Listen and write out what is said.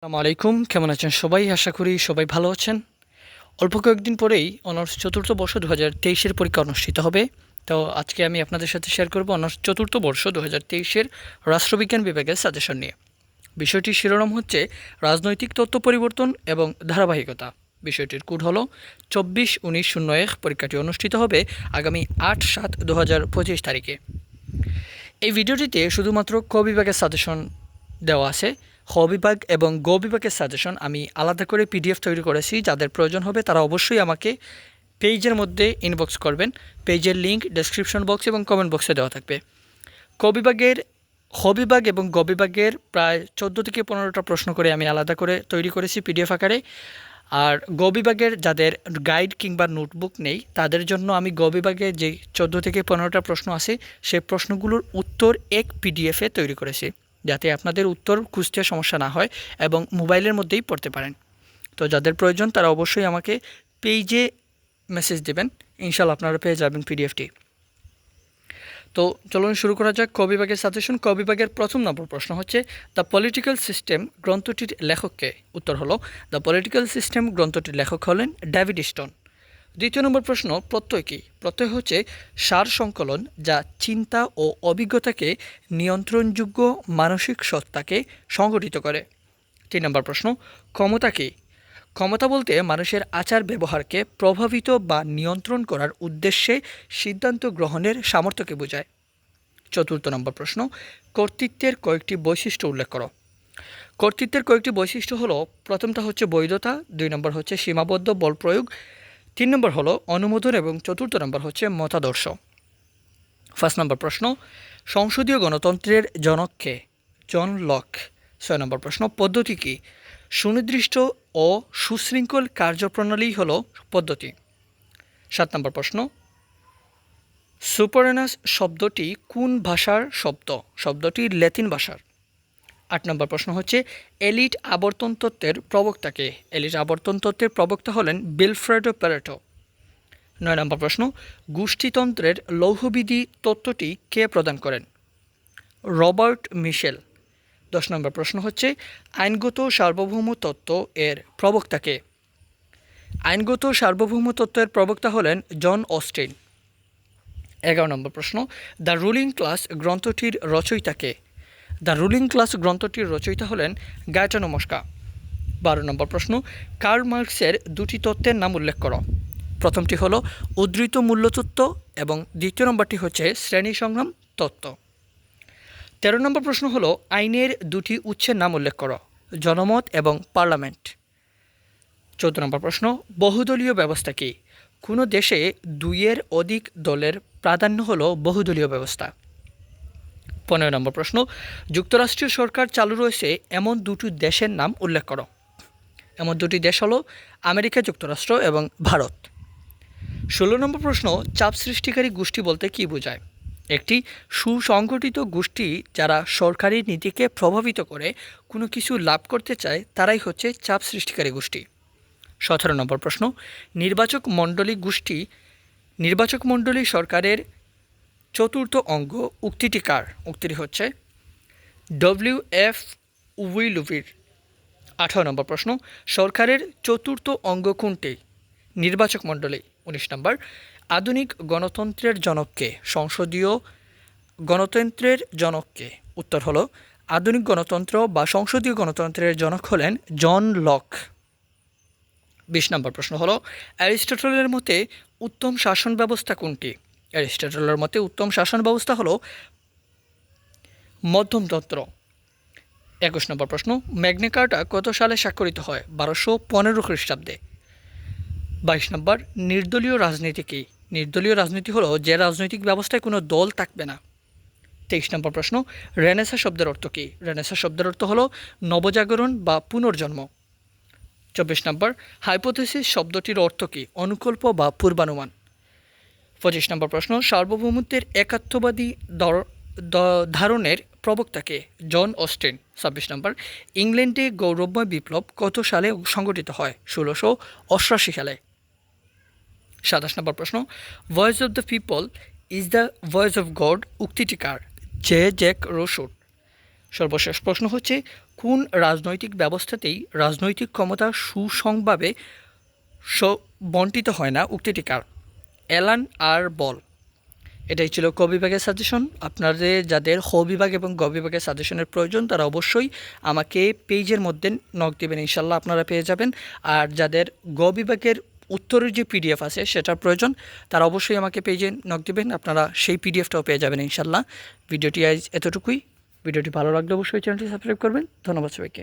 আসসালামু আলাইকুম কেমন আছেন সবাই? আশা করি সবাই ভালো আছেন। অল্প কয়েকদিন পরেই অনার্স চতুর্থ বর্ষ দু হাজার তেইশের পরীক্ষা অনুষ্ঠিত হবে। তো আজকে আমি আপনাদের সাথে শেয়ার করব অনার্স চতুর্থ বর্ষ দু হাজার তেইশের রাষ্ট্রবিজ্ঞান বিভাগের সাজেশন নিয়ে। বিষয়টির শিরোনাম হচ্ছে রাজনৈতিক তথ্য পরিবর্তন এবং ধারাবাহিকতা। বিষয়টির কোড হলো চব্বিশ উনিশ শূন্য এক। পরীক্ষাটি অনুষ্ঠিত হবে আগামী আট সাত দু হাজার পঁচিশ তারিখে। এই ভিডিওটিতে শুধুমাত্র ক বিভাগের সাজেশন দেওয়া আছে। খ বিভাগ এবং গ বিভাগের সাজেশন আমি আলাদা করে পিডিএফ তৈরি করেছি। যাদের প্রয়োজন হবে তারা অবশ্যই আমাকে পেজের মধ্যে ইনবক্স করবেন। পেজের লিঙ্ক ডেসক্রিপশন বক্স এবং কমেন্ট বক্সে দেওয়া থাকবে। ক বিভাগের, খ বিভাগ এবং গ বিভাগের প্রায় চোদ্দ থেকে পনেরোটা প্রশ্ন করে আমি আলাদা করে তৈরি করেছি পিডিএফ আকারে। আর গ বিভাগের যাদের গাইড কিংবা নোটবুক নেই, তাদের জন্য আমি গ বিভাগে যে চোদ্দ থেকে পনেরোটা প্রশ্ন আছে সেই প্রশ্নগুলোর উত্তর এক পিডিএফে তৈরি করেছি। যাতে আপনাদের উত্তর খুঁজতে সমস্যা না হয় এবং মোবাইলের মধ্যেই পড়তে পারেন। তো যাদের প্রয়োজন তারা অবশ্যই আমাকে পেজে মেসেজ দেবেন। ইনশাল্লাহ আপনারা পেয়ে যাবেন পিডিএফটি তো চলুন শুরু করা যাক ক বিভাগের সাজেশন ক বিভাগের প্রথম নম্বর প্রশ্ন হচ্ছে দ্য পলিটিক্যাল সিস্টেম গ্রন্থটির লেখককে উত্তর হলো দ্য পলিটিক্যাল সিস্টেম গ্রন্থটির লেখক হলেন ডেভিড স্টোন। দ্বিতীয় নম্বর প্রশ্ন, প্রত্যয় কী? প্রত্যয় হচ্ছে সার সংকলন যা চিন্তা ও অভিজ্ঞতাকে নিয়ন্ত্রণযোগ্য মানসিক সত্তাকে সংগঠিত করে। তিন নম্বর প্রশ্ন, ক্ষমতা কী? ক্ষমতা বলতে মানুষের আচার ব্যবহারকে প্রভাবিত বা নিয়ন্ত্রণ করার উদ্দেশ্যে সিদ্ধান্ত গ্রহণের সামর্থ্যকে বোঝায়। চতুর্থ নম্বর প্রশ্ন, কর্তৃত্বের কয়েকটি বৈশিষ্ট্য উল্লেখ করো। কর্তৃত্বের কয়েকটি বৈশিষ্ট্য হলো, প্রথমটা হচ্ছে বৈধতা, দুই নম্বর হচ্ছে সীমাবদ্ধ বল প্রয়োগ তিন নম্বর হলো অনুমোদন এবং চতুর্থ নম্বর হচ্ছে মতাদর্শ। ফার্স্ট নম্বর প্রশ্ন, সংসদীয় গণতন্ত্রের জনককে, জন লক। ছয় নম্বর প্রশ্ন, পদ্ধতি কী? সুনির্দিষ্ট ও সুশৃঙ্খল কার্যপ্রণালী হল পদ্ধতি। সাত নম্বর প্রশ্ন সুপারনাস শব্দটি কোন ভাষার শব্দ? শব্দটি ল্যাতিন ভাষার। আট নম্বর প্রশ্ন হচ্ছে, এলিট আবর্তন তত্ত্বের প্রবক্তাকে এলিট আবর্তন তত্ত্বের প্রবক্তা হলেন বিলফ্রেডো প্যারেটো নয় নম্বর প্রশ্ন, গোষ্ঠীতন্ত্রের লৌহবিধি তত্ত্বটি কে প্রদান করেন? Robert Mitchell. দশ নম্বর প্রশ্ন হচ্ছে, আইনগত সার্বভৌম তত্ত্ব এর প্রবক্তাকে আইনগত সার্বভৌম তত্ত্বের প্রবক্তা হলেন জন অস্টিন। এগারো নম্বর প্রশ্ন, দ্য রুলিং ক্লাস গ্রন্থটির রচয়িতাকে দ্য রুলিং ক্লাস গ্রন্থটির রচয়িতা হলেন গায়টা নমস্কার বারো নম্বর প্রশ্ন, কার্ল মার্কসের দুটি তত্ত্বের নাম উল্লেখ করো। প্রথমটি হলো, উদ্ধৃত মূল্যতত্ত্ব এবং দ্বিতীয় নম্বরটি হচ্ছে, শ্রেণি সংগ্রাম তত্ত্ব। তেরো নম্বর প্রশ্ন হলো, আইনের দুটি উৎসের নাম উল্লেখ করো, জনমত এবং পার্লামেন্ট। চৌদ্দ নম্বর প্রশ্ন, বহুদলীয় ব্যবস্থা কী? কোনো দেশে দুইয়ের অধিক দলের প্রাধান্য হলো বহুদলীয় ব্যবস্থা। পনেরো নম্বর প্রশ্ন, যুক্তরাষ্ট্রীয় সরকার চালু রয়েছে এমন দুটি দেশের নাম উল্লেখ করো। এমন দুটি দেশ হলো আমেরিকা যুক্তরাষ্ট্র এবং ভারত। ষোলো নম্বর প্রশ্ন, চাপ সৃষ্টিকারী গোষ্ঠী বলতে কী বোঝায়? একটি সুসংগঠিত গোষ্ঠী যারা সরকারি নীতিকে প্রভাবিত করে কোনো কিছু লাভ করতে চায়, তারাই হচ্ছে চাপ সৃষ্টিকারী গোষ্ঠী। সতেরো নম্বর প্রশ্ন, নির্বাচক মণ্ডলী গোষ্ঠী, নির্বাচক মণ্ডলী সরকারের চতুর্থ অঙ্গ উক্তিটি কার? উক্তিটি হচ্ছে ডব্লিউ এফ উইলুভির। আঠারো নম্বর প্রশ্ন, সরকারের চতুর্থ অঙ্গ কোনটি? নির্বাচক মণ্ডলী, উনিশ নম্বর, আধুনিক গণতন্ত্রের জনককে সংসদীয় গণতন্ত্রের জনককে উত্তর হলো, আধুনিক গণতন্ত্র বা সংসদীয় গণতন্ত্রের জনক হলেন জন লক। বিশ নম্বর প্রশ্ন হলো, অ্যারিস্টটলের মতে উত্তম শাসন ব্যবস্থা কোনটি? অ্যারিস্টটলের মতে উত্তম শাসন ব্যবস্থা হলো মধ্যমতন্ত্র একুশ নম্বর প্রশ্ন ম্যাগনেকার্টা কত সালে স্বাক্ষরিত হয়? বারোশো পনেরো খ্রিস্টাব্দে। বাইশ নম্বর, নির্দলীয় রাজনীতি কী? নির্দলীয় রাজনীতি হলো যে রাজনৈতিক ব্যবস্থায় কোনো দল থাকবে না। তেইশ নম্বর প্রশ্ন, রেনেসা শব্দের অর্থ কী? রেনেসা শব্দের অর্থ হলো নবজাগরণ বা পুনর্জন্ম। চব্বিশ নম্বর, হাইপোথেসিস শব্দটির অর্থ কী? অনুকল্প বা পূর্বানুমান। পঁচিশ নম্বর প্রশ্ন, সার্বভৌমত্বের একাত্মবাদী ধারণের প্রবক্তাকে জন অস্টেন, ছাব্বিশ নম্বর, ইংল্যান্ডে গৌরবময় বিপ্লব কত সালে সংগঠিত হয়? ষোলোশো অষ্টাশি সালে। সাতাশ নম্বর প্রশ্ন voice of the people is the voice of God উক্তিটি কার? জে, জ্যাক রোশুট সর্বশেষ প্রশ্ন হচ্ছে, কোন রাজনৈতিক ব্যবস্থাতেই রাজনৈতিক ক্ষমতা সুসংভাবে বন্টিত হয় না? উক্তিটি কার? অ্যালান আর বল। এটাই ছিল ক বিভাগের সাজেশন আপনাদের যাদের হ বিভাগ এবং গ বিভাগের সাজেশনের প্রয়োজন, তারা অবশ্যই আমাকে পেজের মধ্যে নক দেবেন। ইনশাল্লাহ আপনারা পেয়ে যাবেন। আর যাদের গ বিভাগের উত্তরের যে পিডিএফ আছে, সেটার প্রয়োজন, তারা অবশ্যই আমাকে পেজে নক দেবেন। আপনারা সেই পিডিএফটাও পেয়ে যাবেন ইনশাল্লাহ ভিডিওটি আজ এতটুকুই। ভিডিওটি ভালো লাগলে অবশ্যই চ্যানেলটি সাবস্ক্রাইব করবেন। ধন্যবাদ সবাইকে।